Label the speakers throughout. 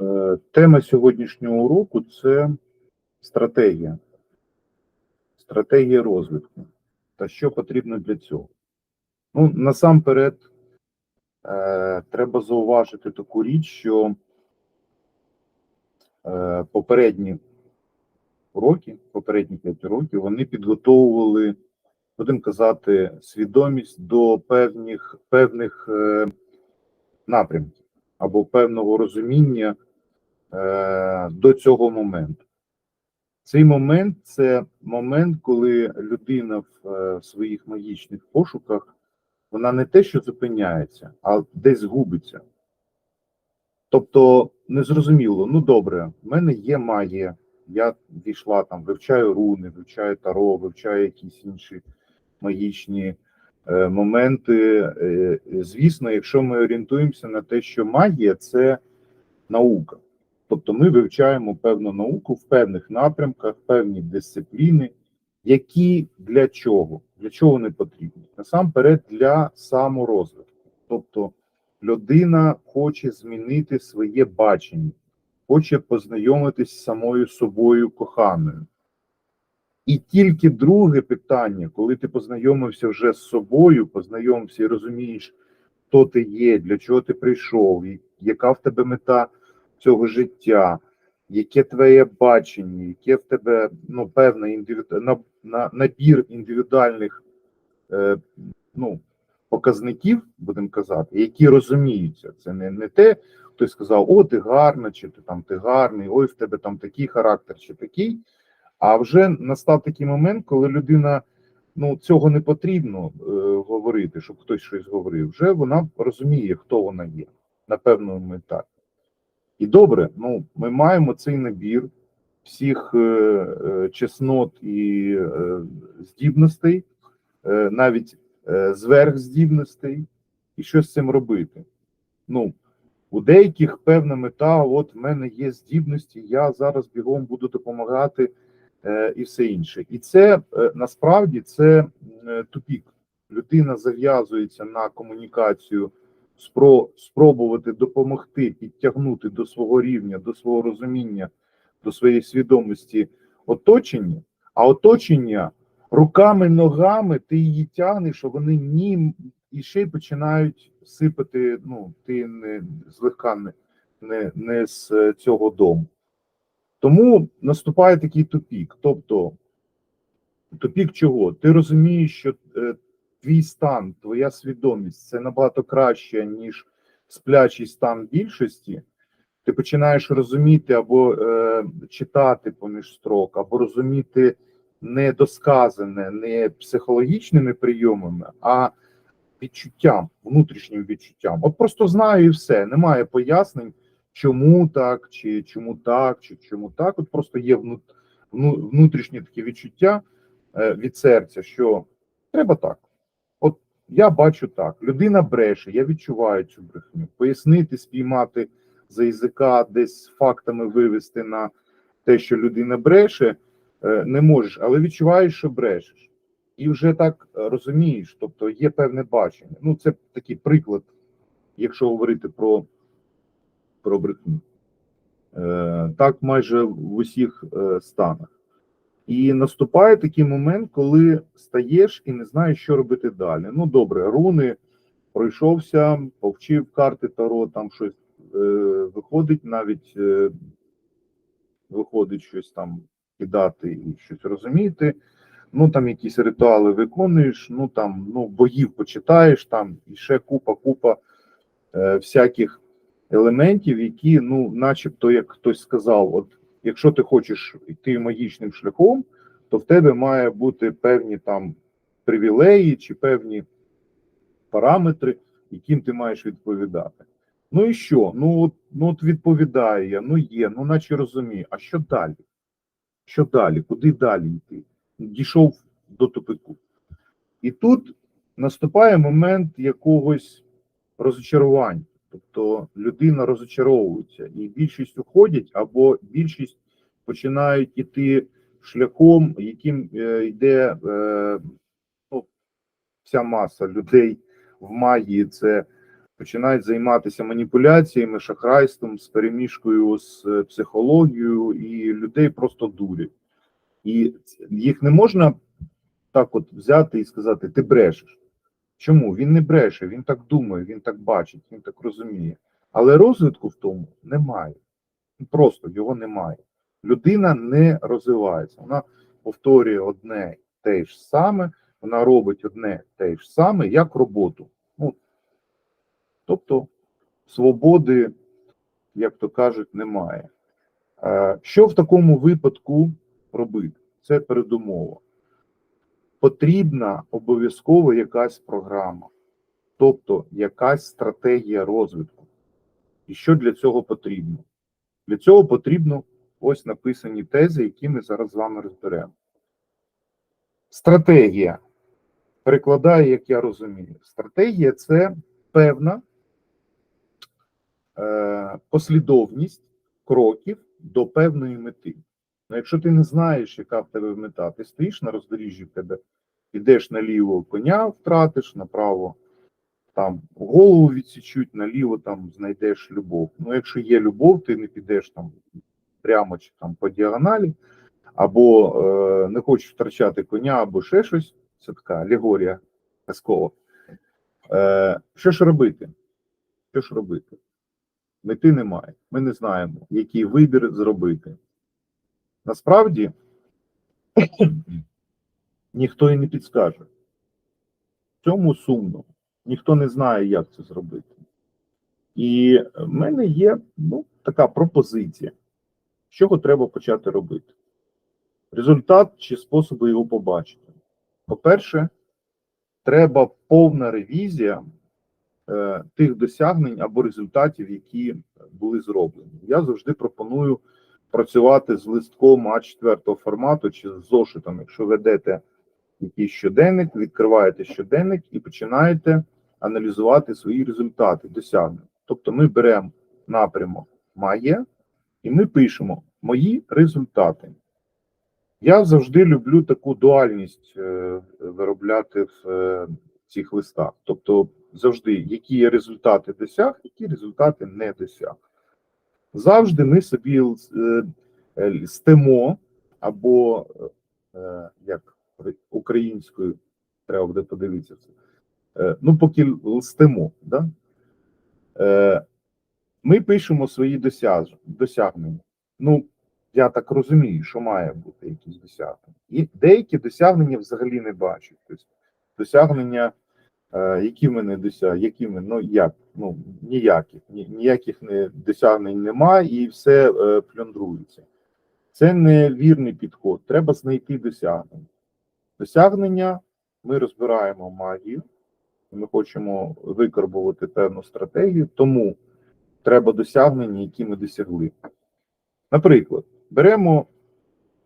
Speaker 1: Е, Тема сьогоднішнього уроку це стратегія. Стратегія розвитку. Та що потрібно для цього? Ну, насамперед, е, треба зауважити таку річ, що е, попередні роки, попередні 5 років, вони підготовували, будемо казати, свідомість до певних, певних напрямків або певного розуміння е, до цього моменту. Цей момент це момент, коли людина в е, своїх магічних пошуках вона не те, що зупиняється, а десь губиться. Тобто, незрозуміло, ну добре, в мене є магія, я війшла там, вивчаю руни, вивчаю таро, вивчаю якісь інші магічні е, моменти. Е, звісно, якщо ми орієнтуємося на те, що магія це наука. Тобто ми вивчаємо певну науку в певних напрямках, певні дисципліни, які для чого? Для чого вони потрібні? Насамперед для саморозвитку. Тобто людина хоче змінити своє бачення, хоче познайомитись з самою собою коханою. І тільки друге питання, коли ти познайомився вже з собою, познайомився і розумієш, хто ти є, для чого ти прийшов, і яка в тебе мета цього життя, яке твоє бачення, яке в тебе ну, певний індивіду... на, на, набір індивідуальних е, ну, показників, будемо казати, які розуміються. Це не, не те, хтось сказав, о, ти гарна, чи ти там ти гарний, ой, в тебе там такий характер, чи такий. А вже настав такий момент, коли людина ну цього не потрібно е, говорити, щоб хтось щось говорив. Вже вона розуміє, хто вона є на певному етапі. І добре, ну ми маємо цей набір всіх е, е, чеснот і е, здібностей, навіть зверхздібностей, і що з цим робити. Ну, у деяких певна мета, от в мене є здібності, я зараз бігом буду допомагати е, і все інше. І це е, насправді це е, тупік. Людина зав'язується на комунікацію, спробувати допомогти підтягнути до свого рівня, до свого розуміння, до своєї свідомості оточення, а оточення руками, ногами ти її тягнеш, а вони ні і ще й починають сипати. Ну, ти не злегка не, не, не з е, цього дому. Тому наступає такий тупік. Тобто, тупік чого? Ти розумієш, що е, твій стан, твоя свідомість це набагато краще, ніж сплячий стан більшості. Ти починаєш розуміти або е, читати поміж строк, або розуміти не досказане, не психологічними прийомами, а відчуттям, внутрішнім відчуттям. От просто знаю і все. Немає пояснень, чому так, чи чому так, чи чому так. От просто є вну, вну, внутрішнє таке відчуття е, від серця, що треба так. Я бачу так. Людина бреше, я відчуваю цю брехню. Пояснити, спіймати за язика, десь фактами вивести на те, що людина бреше, е, не можеш, але відчуваєш, що брешеш. І вже так е, розумієш, тобто є певне бачення. Ну, це такий приклад, якщо говорити про, про брехню. Е, так майже в усіх станах. І наступає такий момент, коли стаєш і не знаєш, що робити далі. Ну, добре, руни пройшовся, повчив карти Таро, там щось е, виходить, навіть е, виходить щось там кидати і щось розуміти. Ну там якісь ритуали виконуєш, ну там ну богів почитаєш, там і ще купа, купа е, всяких елементів, які, ну, начебто, як хтось сказав, от якщо ти хочеш йти магічним шляхом, то в тебе має бути певні там привілеї чи певні параметри, яким ти маєш відповідати. Ну і що? Ну от, ну от відповідаю я, ну є, ну наче розумію. А що далі? Що далі? Куди далі йти? Дійшов до тупику. І тут наступає момент якогось розчарування. Тобто людина розочаровується, і більшість уходять, або більшість починають іти шляхом, яким е, йде е, ну, вся маса людей в магії. Це починають займатися маніпуляціями, шахрайством, з перемішкою з е, психологією, і людей просто дурять. І їх не можна так от взяти і сказати: ти брешеш. Чому? Він не бреше, він так думає, він так бачить, він так розуміє. Але розвитку в тому немає. Просто його немає. Людина не розвивається. Вона повторює одне те ж саме, вона робить одне те ж саме, як роботу. Ну, тобто свободи, як то кажуть, немає. Е, Що в такому випадку робити? Це передумова. Потрібна обов'язково якась програма, тобто якась стратегія розвитку. І що для цього потрібно? Для цього потрібно ось написані тези, які ми зараз з вами розберемо. Стратегія. Перекладаю, як я розумію. Стратегія це певна е, послідовність кроків до певної мети. Ну, якщо ти не знаєш, яка в тебе мета, ти стоїш на роздоріжжі в тебе, ідеш наліво коня, втратиш, направо там голову відсічуть, наліво там знайдеш любов. Ну, якщо є любов, ти не підеш там прямо чи там по діагоналі, або е, не хочеш втрачати коня, або ще щось. Це така алегорія казкова. Е, що ж робити? Що ж робити? Мети немає. Ми не знаємо, який вибір зробити. Насправді ніхто і не підскаже. В цьому сумно. Ніхто не знає, як це зробити. І в мене є ну, така пропозиція, чого треба почати робити. Результат чи способи його побачити. По-перше, треба повна ревізія е, тих досягнень або результатів, які були зроблені. Я завжди пропоную працювати з листком А4 формату чи з зошитом, якщо ведете якийсь щоденник, відкриваєте щоденник і починаєте аналізувати свої результати, досягнення. Тобто ми беремо напрямок має, і ми пишемо мої результати. Я завжди люблю таку дуальність е, виробляти в е, цих листах. Тобто, завжди, які результати досяг, які результати не досяг. Завжди ми собі е, е, або е, як українською треба буде подивитися це. Ну, поки лстимо, да? Ми пишемо свої досяг, досягнення. Ну, я так розумію, що має бути якісь досягнення. І деякі досягнення взагалі не бачу. Тобто досягнення, які в мене досягнення, які в ну як, ну ніяких, ні, ніяких не, досягнень немає і все е, плюндрується. Це не вірний підход. Треба знайти досягнення. Досягнення ми розбираємо магію, ми хочемо викарбувати певну стратегію, тому треба досягнення, які ми досягли. Наприклад, беремо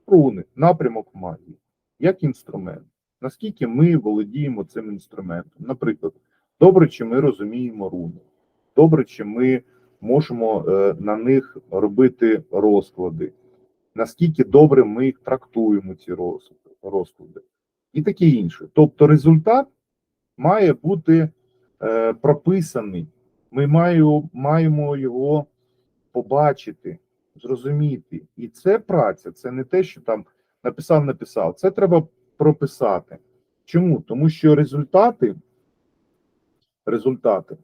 Speaker 1: руни, напрямок магії, як інструмент. Наскільки ми володіємо цим інструментом? Наприклад, добре, чи ми розуміємо руни, добре, чи ми можемо е, на них робити розклади, наскільки добре ми трактуємо, ці розклади, і таке інше. Тобто результат має бути е, прописаний. Ми маємо його побачити, зрозуміти. І це праця, це не те, що там написав, написав. Це треба прописати. Чому? Тому що результати, результати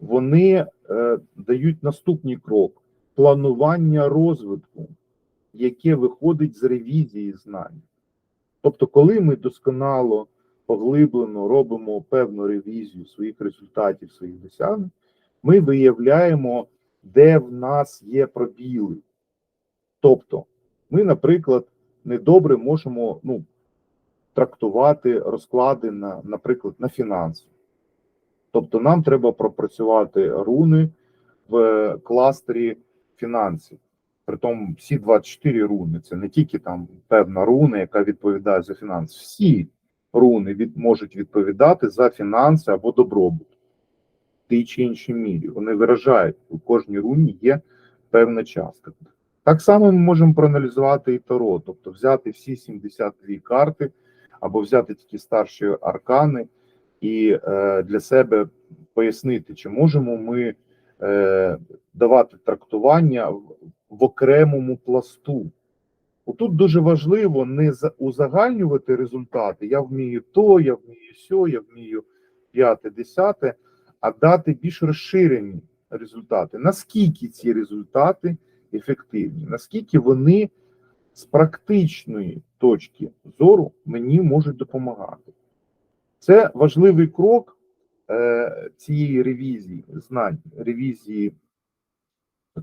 Speaker 1: вони е, дають наступний крок планування розвитку, яке виходить з ревізії знань. Тобто, коли ми досконало поглиблено робимо певну ревізію своїх результатів, своїх досягнень, ми виявляємо, де в нас є пробіли. Тобто, ми, наприклад, недобре можемо ну, трактувати розклади на, наприклад, на фінанси. Тобто, нам треба пропрацювати руни в кластері фінансів. Притом всі 24 руни. Це не тільки там певна руна, яка відповідає за фінанси. Всі руни від, можуть відповідати за фінанси або добробут в тій чи іншій мірі. Вони виражають, у кожній руні є певна частка. Так само ми можемо проаналізувати і Таро, тобто взяти всі 72 карти, або взяти такі старші аркани і е, для себе пояснити, чи можемо ми е, давати трактування в, в окремому пласту. Отут дуже важливо не узагальнювати результати. Я вмію то, я вмію сьо, я вмію п'яте, десяте, а дати більш розширені результати. Наскільки ці результати ефективні, наскільки вони з практичної точки зору мені можуть допомагати. Це важливий крок е, цієї ревізії знань, ревізії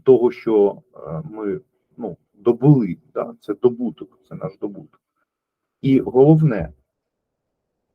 Speaker 1: того, що е, ми ну, добули. Да? Це добуток, це наш добуток. І головне,